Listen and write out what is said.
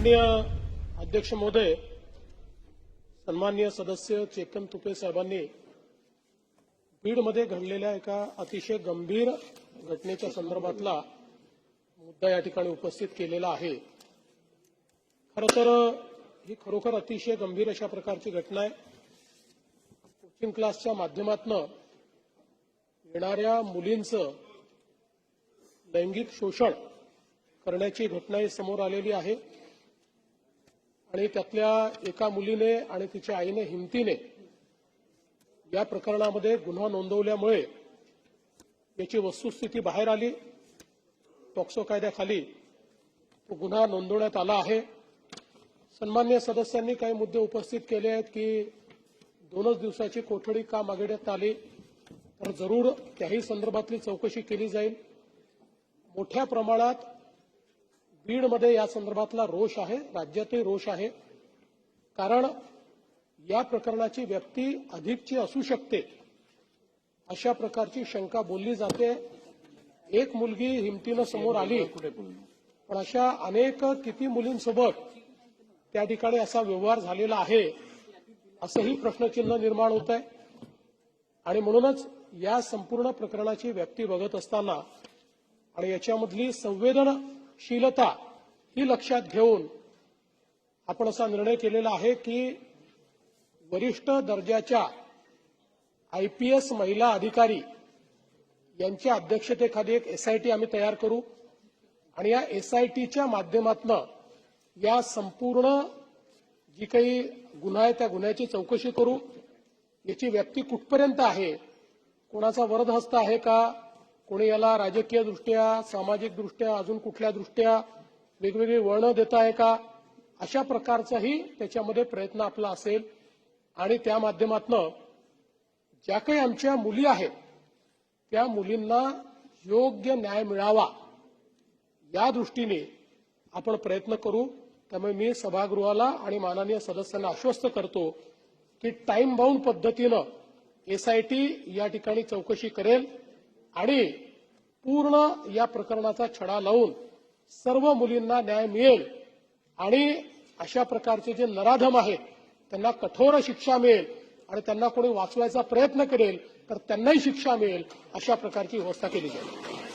माननीय अध्यक्ष महोदय सन्मान्य सदस्य चेतन तुपे साहेबांनी बीडमध्ये घडलेल्या एका अतिशय गंभीर घटनेच्या संदर्भातला मुद्दा या ठिकाणी उपस्थित केलेला आहे. खरं तर ही खरोखर अतिशय गंभीर अशा प्रकारची घटना आहे. कोचिंग क्लासच्या माध्यमातनं येणाऱ्या मुलींचं लैंगिक शोषण करण्याची घटनाही समोर आलेली आहे. आणि त्यातल्या एका मुलीने आणि तिच्या आईने हिमतीने या प्रकरणामध्ये गुन्हा नोंदवल्यामुळे याची वस्तुस्थिती बाहेर आली. पॉक्सो कायद्याखाली तो गुन्हा नोंदवण्यात आला आहे. सन्मान्य सदस्यांनी काही मुद्दे उपस्थित केले आहेत की दोनच दिवसाची कोठडी का मागण्यात आली? तर जरूर त्याही संदर्भातली चौकशी केली जाईल. मोठ्या प्रमाणात बीडमध्ये या संदर्भातला रोष आहे राज्यातही रोष आहे. कारण या प्रकरणाची व्यक्ती अधिकची असू शकते. अशा प्रकारची शंका बोलली जाते. एक मुलगी हिमतीनं समोर आली. पण अशा अनेक किती मुलींसोबत त्या ठिकाणी असा व्यवहार झालेला आहे असंही प्रश्नचिन्ह निर्माण होत आहे आणि म्हणूनच या संपूर्ण प्रकरणाची व्याप्ती बघत असताना आणि याच्यामधली संवेदनशीलता ही लक्षात घेऊन आपण असा निर्णय केलेला आहे की वरिष्ठ दर्जाच्या आयपीएस महिला अधिकारी यांच्या अध्यक्षतेखाली एक एसआयटी आम्ही तयार करू. आणि या एसआयटीच्या माध्यमातनं या संपूर्ण जी काही गुन्हा आहे त्या गुन्ह्याची चौकशी करू. याची व्यक्ती कुठपर्यंत आहे? कोणाचा वरदहस्त आहे का? कोणी याला राजकीय दृष्ट्या सामाजिक दृष्ट्या अजून कुठल्या दृष्ट्या वेगवेगळी वळणं देत आहे का? अशा प्रकारचाही त्याच्यामध्ये प्रयत्न आपला असेल. आणि त्या माध्यमातनं ज्या काही आमच्या मुली आहेत त्या मुलींना योग्य न्याय मिळावा या दृष्टीने आपण प्रयत्न करू. त्यामुळे मी सभागृहाला आणि माननीय सदस्यांना आश्वस्त करतो की टाईम बाउंड पद्धतीनं एसआयटी या ठिकाणी चौकशी करेल. आणि पूर्ण या प्रकरणाचा छडा लावून सर्व मुलींना न्याय मिळेल आणि अशा प्रकारचे जे नराधम आहेत त्यांना कठोर शिक्षा मिळेल आणि त्यांना कोणी वाचवायचा प्रयत्न करेल तर त्यांनाही शिक्षा मिळेल अशा प्रकारची व्यवस्था केली जाईल.